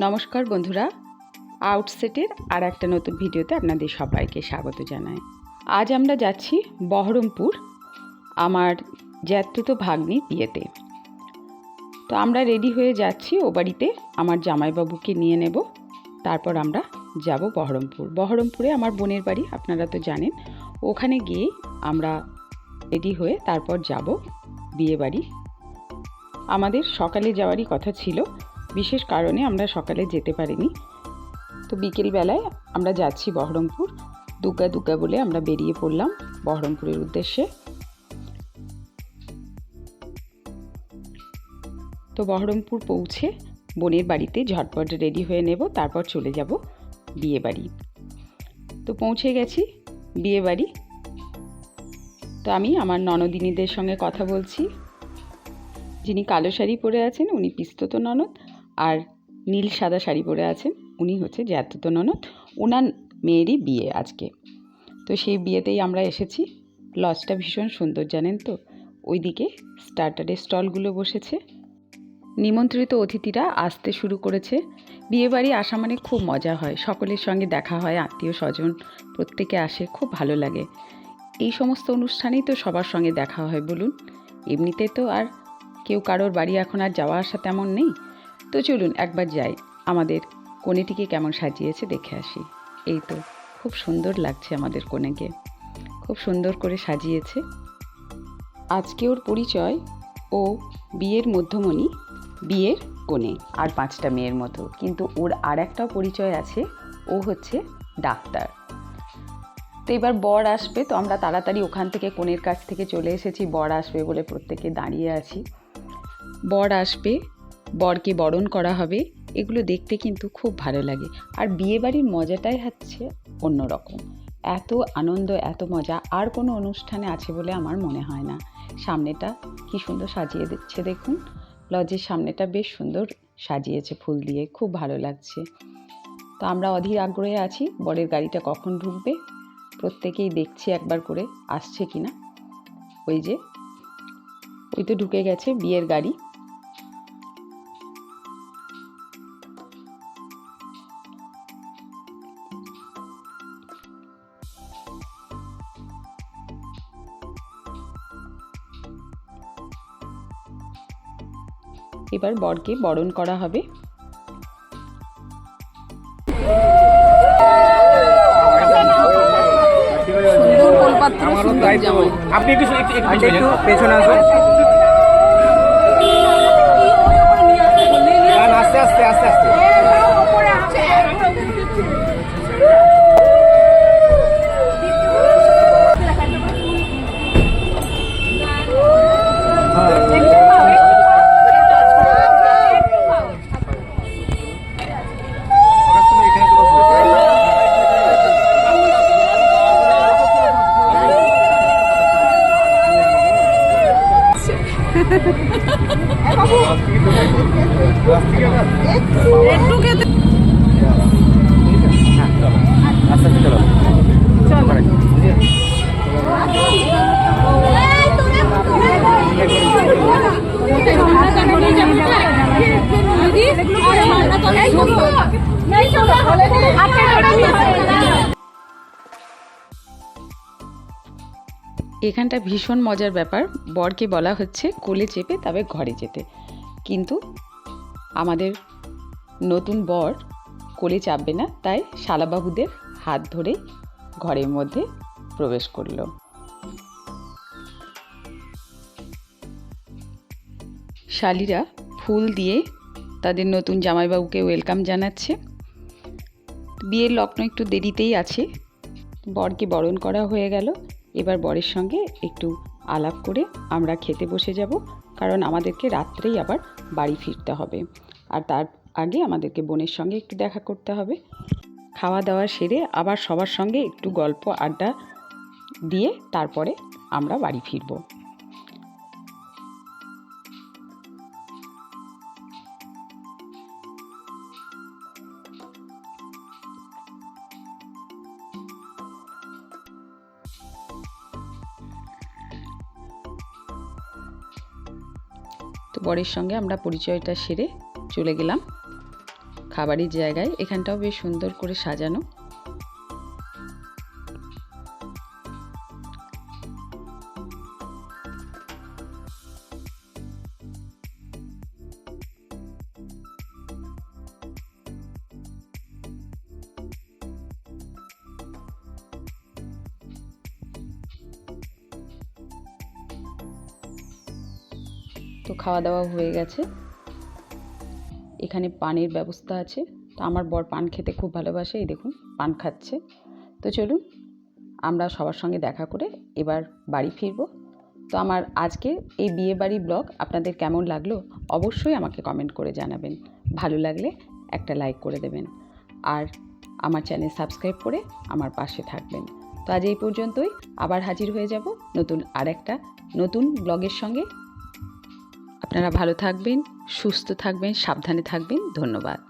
নমস্কার বন্ধুরা। আউটসেটের আর একটা নতুন ভিডিওতে আপনাদের সবাইকে স্বাগত জানাই। আজ আমরা যাচ্ছি বহরমপুর, আমার জ্যাতুতো ভাগ্নির বিয়েতে। তো আমরা রেডি হয়ে যাচ্ছি, ও বাড়িতে আমার জামাইবাবুকে নিয়ে নেব। তারপর আমরা যাব বহরমপুর। বহরমপুরে আমার বোনের বাড়ি, আপনারা তো জানেন। ওখানে গিয়েই আমরা রেডি হয়ে তারপর যাব বিয়ে বাড়ি আমাদের সকালে যাওয়ারই কথা ছিল। বিশেষ কারণে আমরা সকালে যেতে পারিনি। তো বিকেলবেলায় আমরা যাচ্ছি বহরমপুর। দুগ্গা দুগ্গা বলে আমরা বেরিয়ে পড়লাম বহরমপুরের উদ্দেশ্যে। তো বহরমপুর পৌঁছে বোনের বাড়িতে ঝটপট রেডি হয়ে নেব, তারপর চলে যাব বিয়ে বাড়ি তো পৌঁছে গেছি বিয়ে বাড়ি তো আমি আমার ননদিনীদের সঙ্গে কথা বলছি। যিনি কালো শাড়ি পরে আছেন, উনি পিস্তত ননদ। আর নীল সাদা শাড়ি পরে আছেন উনি হচ্ছে জ্যাঠত ননদ। ওনার মেয়েরই বিয়ে আজকে। তো সেই বিয়েতেই আমরা এসেছি। লজটা ভীষণ সুন্দর, জানেন তো? ওইদিকে স্টার্টারের স্টলগুলো বসেছে। নিমন্ত্রিত অতিথিরা আসতে শুরু করেছে। বিয়েবাড়ি আসা মানে খুব মজা হয়। সকলের সঙ্গে দেখা হয় আত্মীয় স্বজন প্রত্যেকে আসে, খুব ভালো লাগে। এই সমস্ত অনুষ্ঠানেই তো সবার সঙ্গে দেখা হয়, বলুন। এমনিতে তো আর কেউ কারোর বাড়ি এখন আর যাওয়া আসা তেমন নেই। তো চলুন একবার যাই। আমাদের কনেটিকে কেমন সাজিয়েছে দেখে আসি। এই তো, খুব সুন্দর লাগছে আমাদের কনেকে। খুব সুন্দর করে সাজিয়েছে। আজকে ওর পরিচয় ও বিয়ের মধ্যমণি বিয়ের কোণে আর পাঁচটা মেয়ের মতো। কিন্তু ওর আর একটাও পরিচয় আছে, ও হচ্ছে ডাক্তার। তো এবার বর আসবে, তো আমরা তাড়াতাড়ি ওখান থেকে কোণের কাছ থেকে চলে এসেছি। বর আসবে বলে প্রত্যেকে দাঁড়িয়ে আছি। বর আসবে বরকে বরণ করা হবে, এগুলো দেখতে কিন্তু খুব ভালো লাগে। আর বিয়েবাড়ির মজাটাই হচ্ছে অন্যরকম। এত আনন্দ, এত মজা, আর কোনো অনুষ্ঠানে আছে বলে আমার মনে হয় না। সামনেটা কি সুন্দর সাজিয়ে দিচ্ছে দেখুন। লজের সামনেটা বেশ সুন্দর সাজিয়েছে ফুল দিয়ে, খুব ভালো লাগছে। তো আমরা অধীর আগ্রহে আছি, বরের গাড়িটা কখন ঢুকবে, প্রত্যেকেই দেখছি একবার করে আসছে কি না ওই যে, ওই তো ঢুকে গেছে বিয়ের গাড়ি। এবার বরকে বরণ করা হবে। আপনি একটু একটু একটু একটু পেছনে আসুন। গান আস্তে আস্তে আস্তে আস্তে আস্তে আস্তে চলো এখানটা ভীষণ মজার ব্যাপার। বরকে বলা হচ্ছে কোলে চেপে, তবে ঘরে যেতে কিন্তু আমাদের নতুন বর কোলে চাপবে না, তাই শালাবাবুদের হাত ধরে ঘরের মধ্যে প্রবেশ করল। শালিরা ফুল দিয়ে তাদের নতুন জামাইবাবুকে ওয়েলকাম জানাচ্ছে। বিয়ের লগ্ন একটু দেরিতেই আছে। বরকে বরণ করা হয়ে গেল। এবার বরের সঙ্গে একটু আলাপ করে আমরা খেতে বসে যাব, কারণ আমাদেরকে রাত্রেই আবার বাড়ি ফিরতে হবে। আর তার আগে আমাদেরকে বোনের সঙ্গে একটু দেখা করতে হবে। খাওয়া দাওয়া সেরে আবার সবার সঙ্গে একটু গল্প আড্ডা দিয়ে তারপরে আমরা বাড়ি ফিরব। তো বরের সঙ্গে আমরা পরিচয়টা সেরে চলে গেলাম। খাবারের জায়গায় এখানটাও বেশ সুন্দর করে সাজানো। তো খাওয়া দাওয়া হয়ে গেছে। এখানে পানের ব্যবস্থা আছে। তো আমার বর পান খেতে খুব ভালোবাসে, এই দেখুন, পান খাচ্ছে। তো চলুন, আমরা সবার সঙ্গে দেখা করে এবার বাড়ি ফিরবো। তো আমার আজকে এই বিয়ে বাড়ি ব্লগ আপনাদের কেমন লাগল অবশ্যই আমাকে কমেন্ট করে জানাবেন। ভালো লাগলে একটা লাইক করে দেবেন। আর আমার চ্যানেল সাবস্ক্রাইব করে আমার পাশে থাকবেন। তো আজ এই পর্যন্তই, আবার হাজির হয়ে যাব নতুন আর একটা নতুন ব্লগের সঙ্গে। আপনারা ভালো থাকবেন সুস্থ থাকবেন সাবধানে থাকবেন। ধন্যবাদ।